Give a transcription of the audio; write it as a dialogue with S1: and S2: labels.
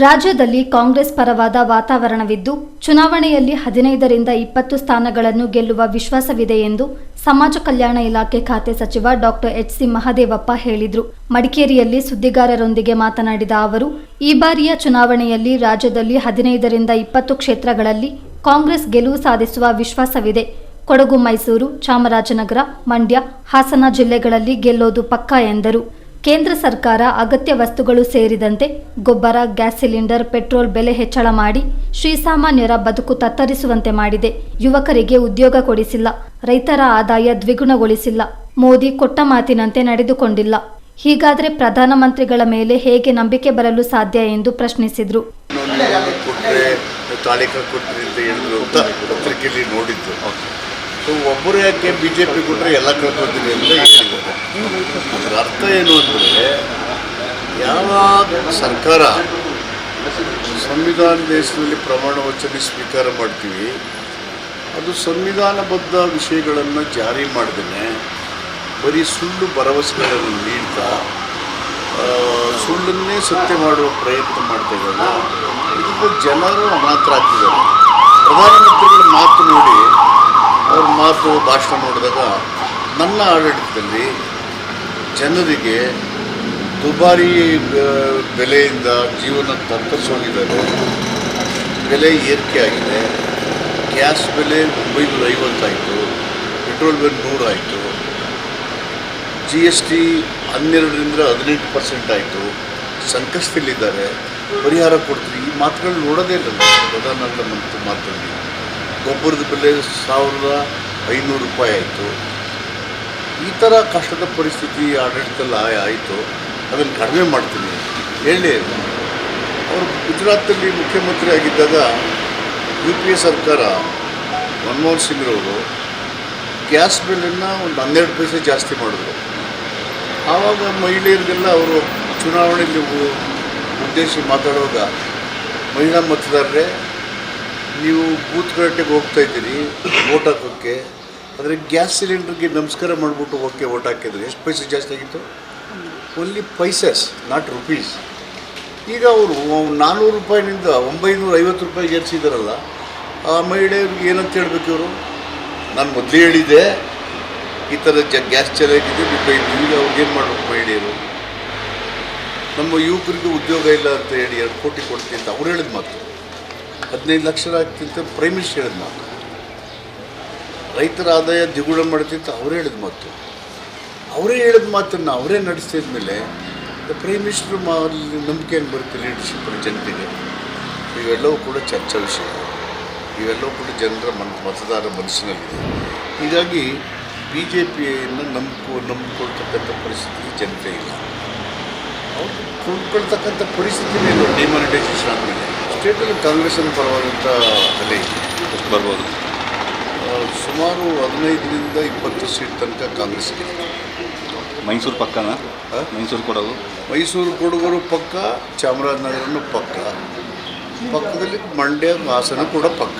S1: ರಾಜ್ಯದಲ್ಲಿ ಕಾಂಗ್ರೆಸ್ ಪರವಾದ ವಾತಾವರಣವಿದ್ದು, ಚುನಾವಣೆಯಲ್ಲಿ ಹದಿನೈದರಿಂದ ಇಪ್ಪತ್ತು ಸ್ಥಾನಗಳನ್ನು ಗೆಲ್ಲುವ ವಿಶ್ವಾಸವಿದೆ ಎಂದು ಸಮಾಜ ಕಲ್ಯಾಣ ಇಲಾಖೆ ಖಾತೆ ಸಚಿವ ಡಾಕ್ಟರ್ ಎಚ್ ಸಿ ಮಹದೇವಪ್ಪ ಹೇಳಿದರು. ಮಡಿಕೇರಿಯಲ್ಲಿ ಸುದ್ದಿಗಾರರೊಂದಿಗೆ ಮಾತನಾಡಿದ ಅವರು, ಈ ಬಾರಿಯ ಚುನಾವಣೆಯಲ್ಲಿ ರಾಜ್ಯದಲ್ಲಿ ಹದಿನೈದರಿಂದ ಇಪ್ಪತ್ತು ಕ್ಷೇತ್ರಗಳಲ್ಲಿ ಕಾಂಗ್ರೆಸ್ ಗೆಲುವು ಸಾಧಿಸುವ ವಿಶ್ವಾಸವಿದೆ. ಕೊಡಗು, ಮೈಸೂರು, ಚಾಮರಾಜನಗರ, ಮಂಡ್ಯ, ಹಾಸನ ಜಿಲ್ಲೆಗಳಲ್ಲಿ ಗೆಲ್ಲೋದು ಪಕ್ಕಾ ಎಂದರು. ಕೇಂದ್ರ ಸರ್ಕಾರ ಅಗತ್ಯ ವಸ್ತುಗಳು ಸೇರಿದಂತೆ ಗೊಬ್ಬರ, ಗ್ಯಾಸ್ ಸಿಲಿಂಡರ್, ಪೆಟ್ರೋಲ್ ಬೆಲೆ ಹೆಚ್ಚಳ ಮಾಡಿ ಶ್ರೀಸಾಮಾನ್ಯರ ಬದುಕು ತತ್ತರಿಸುವಂತೆ ಮಾಡಿದೆ. ಯುವಕರಿಗೆ ಉದ್ಯೋಗ ಕೊಡಿಸಿಲ್ಲ. ರೈತರ ಆದಾಯ ದ್ವಿಗುಣಗೊಳಿಸಿಲ್ಲ. ಮೋದಿ ಕೊಟ್ಟ ಮಾತಿನಂತೆ ನಡೆದುಕೊಂಡಿಲ್ಲ. ಹೀಗಾದರೆ ಪ್ರಧಾನಮಂತ್ರಿಗಳ ಮೇಲೆ ಹೇಗೆ ನಂಬಿಕೆ ಬರಲು ಸಾಧ್ಯ ಎಂದು ಪ್ರಶ್ನಿಸಿದರು.
S2: ನೋಡಿದ್ದು. ಸೊ ಒಬ್ಬರು ಯಾಕೆ ಬಿ ಜೆ ಪಿ ಕೊಟ್ಟರೆ ಎಲ್ಲ ಕಳ್ಕೊತೀನಿ ಅಂತ ಹೇಳಿದ್ದಾರೆ. ಅದರ ಅರ್ಥ ಏನು ಅಂದರೆ ಯಾವ ಸರ್ಕಾರ ಸಂವಿಧಾನ ದೇಶದಲ್ಲಿ ಪ್ರಮಾಣ ವಚನ ಸ್ವೀಕಾರ ಮಾಡ್ತೀವಿ, ಅದು ಸಂವಿಧಾನಬದ್ಧ ವಿಷಯಗಳನ್ನು ಜಾರಿ ಮಾಡ್ದೇ ಬರೀ ಸುಳ್ಳು ಭರವಸೆಗಳನ್ನು ನೀಡ್ತಾ ಸುಳ್ಳನ್ನೇ ಸತ್ಯ ಮಾಡುವ ಪ್ರಯತ್ನ ಮಾಡ್ತಾ ಇದ್ದಾರೆ ಇದಕ್ಕೆ ಜನರು ಅನಾಥರಾಗ್ತಿದ್ದಾರೆ ಪ್ರಧಾನಮಂತ್ರಿಗಳ ಮಾತು ನೋಡಿ ಅವ್ರ ಮಾತು ಭಾಷಣ ನೋಡಿದಾಗ ನನ್ನ ಆಡಳಿತದಲ್ಲಿ ಜನರಿಗೆ ದುಬಾರಿ ಬೆಲೆಯಿಂದ ಜೀವನ ತಪ್ಪಿಸೋಗಿದ್ದಾರೆ ಬೆಲೆ ಏರಿಕೆ ಆಗಿದೆ. ಗ್ಯಾಸ್ ಬೆಲೆ ಒಂಬೈನೂರ ಐವತ್ತಾಯಿತು ಪೆಟ್ರೋಲ್ ಬೆಲೆ ನೂರಾಯಿತು ಜಿ ಎಸ್ ಟಿ ಹನ್ನೆರಡರಿಂದ ಹದಿನೆಂಟು ಪರ್ಸೆಂಟ್ ಆಯಿತು. ಸಂಕಷ್ಟದಲ್ಲಿದ್ದಾರೆ. ಪರಿಹಾರ ಕೊಡ್ತೀವಿ ಈ ಮಾತುಗಳು ನೋಡೋದೇ ಇಲ್ಲ. ಪ್ರಧಾನಮಂತ್ರಿ ಮಾತುಗಳು ಗೊಬ್ಬರದ ಬೆಲೆ ಸಾವಿರದ ಐನೂರು ರೂಪಾಯಿ ಆಯಿತು. ಈ ಥರ ಕಷ್ಟದ ಪರಿಸ್ಥಿತಿ ಆಡಳಿತದಲ್ಲಿ ಆಯ್ ಆಯಿತು. ಅದನ್ನು ಕಡಿಮೆ ಮಾಡ್ತೀನಿ. ಹೇಳಿ. ಅವರು ಗುಜರಾತಲ್ಲಿ ಮುಖ್ಯಮಂತ್ರಿ ಆಗಿದ್ದಾಗ ಯು ಪಿ ಎ ಸರ್ಕಾರ ಮನಮೋಹನ್ ಸಿಂಗ್ರವರು ಗ್ಯಾಸ್ ಬಿಲ್ಲನ್ನು ಒಂದು ಹನ್ನೆರಡು ಪೈಸೆ ಜಾಸ್ತಿ ಮಾಡಿದ್ರು. ಆವಾಗ ಮಹಿಳೆಯರಿಗೆಲ್ಲ ಅವರು ಚುನಾವಣೆಯಲ್ಲಿ ಉದ್ದೇಶಿ ಮಾತಾಡುವಾಗ ಮಹಿಳಾ ಮತದಾರರೇ ನೀವು ಬೂತ್ ಹೋಗ್ತಾ ಇದ್ದೀರಿ ವೋಟ್ ಹಾಕೋಕ್ಕೆ, ಆದರೆ ಗ್ಯಾಸ್ ಸಿಲಿಂಡರ್ಗೆ ನಮಸ್ಕಾರ ಮಾಡಿಬಿಟ್ಟು ಓಕೆ ವೋಟ್ ಹಾಕಿದ್ರೆ ಎಷ್ಟು ಪೈಸೆ ಜಾಸ್ತಿ ಆಗಿತ್ತು? ಓನ್ಲಿ ಪೈಸಸ್ ನಾಟ್ ರುಪೀಸ್ ಈಗ ಅವರು ನಾನ್ನೂರು ರೂಪಾಯಿನಿಂದ ಒಂಬೈನೂರ ಐವತ್ತು ರೂಪಾಯಿ ಏರಿಸಿದಾರಲ್ಲ, ಆ ಮಹಿಳೆಯವ್ರಿಗೆ ಏನಂತ ಹೇಳ್ಬೇಕು ಇವರು? ನಾನು ಮೊದಲೇ ಹೇಳಿದ್ದೆ, ಈ ಥರ ಜ, ಗ್ಯಾಸ್ ಚೆನ್ನಾಗಿದೆ ಈಗ ಅವ್ರಿಗೇನು ಮಾಡಬೇಕು ಮಹಿಳೆಯರು? ನಮ್ಮ ಯುವಕರಿಗೆ ಉದ್ಯೋಗ ಇಲ್ಲ ಅಂತ ಹೇಳಿ ಎರಡು ಕೋಟಿ ಕೊಡ್ತೀನಿ ಅಂತ ಅವ್ರು ಹೇಳಿದ ಮಾತು. ಹದಿನೈದು ಲಕ್ಷ ಆಗ್ತಿತ್ತು ಪ್ರೈಮ್ ಮಿನಿಸ್ಟರ್ ಹೇಳಿದ ಮಾತು. ರೈತರ ಆದಾಯ ದ್ವಿಗುಣ ಮಾಡ್ತಿತ್ತು, ಅವರೇ ಹೇಳಿದ ಮಾತು. ಅವರೇ ಹೇಳಿದ ಮಾತನ್ನು ಅವರೇ ನಡೆಸಿದ ಮೇಲೆ ಪ್ರೈಮ್ ಮಿನಿಸ್ಟ್ರು ನಂಬಿಕೆ ಏನು ಬರುತ್ತೆ ಲೀಡರ್ಶಿಪ್ ಜನತೆಗೆ. ಇವೆಲ್ಲವೂ ಕೂಡ ಚರ್ಚಾ ವಿಷಯ. ಇವೆಲ್ಲವೂ ಕೂಡ ಜನರ ಮನ್, ಮತದಾರರ ಮನಸ್ಸಿನಲ್ಲಿದೆ. ಹೀಗಾಗಿ ಬಿ ಜೆ ಪಿಯನ್ನು ನಂಬಿಕೊ, ನಂಬಿಕೊಳ್ತಕ್ಕಂಥ ಪರಿಸ್ಥಿತಿ ಜನತೆ ಇಲ್ಲ. ಅವ್ರು ಕೊಂಡ್ಕೊಳ್ತಕ್ಕಂಥ ಇಲ್ಲ ಡಿಮಾನಿಟೈಸೇಷನ್ ಆದಮೇಲೆ ಸ್ಟೇಟಲ್ಲಿ ಕಾಂಗ್ರೆಸ್ ಪರವಾದಂಥ ಅಲೆ ಇದೆ
S3: ಬರ್ಬೋದು
S2: ಸುಮಾರು ಹದಿನೈದರಿಂದ ಇಪ್ಪತ್ತು ಸೀಟ್ ತನಕ ಕಾಂಗ್ರೆಸ್ಗೆ
S3: ಮೈಸೂರು ಪಕ್ಕನ? ಮೈಸೂರು ಕೊಡಗು
S2: ಮೈಸೂರು ಕೊಡಗರು ಪಕ್ಕ ಚಾಮರಾಜನಗರನು ಪಕ್ಕ. ಪಕ್ಕದಲ್ಲಿ ಮಂಡ್ಯ ಹಾಸನ ಕೂಡ ಪಕ್ಕ.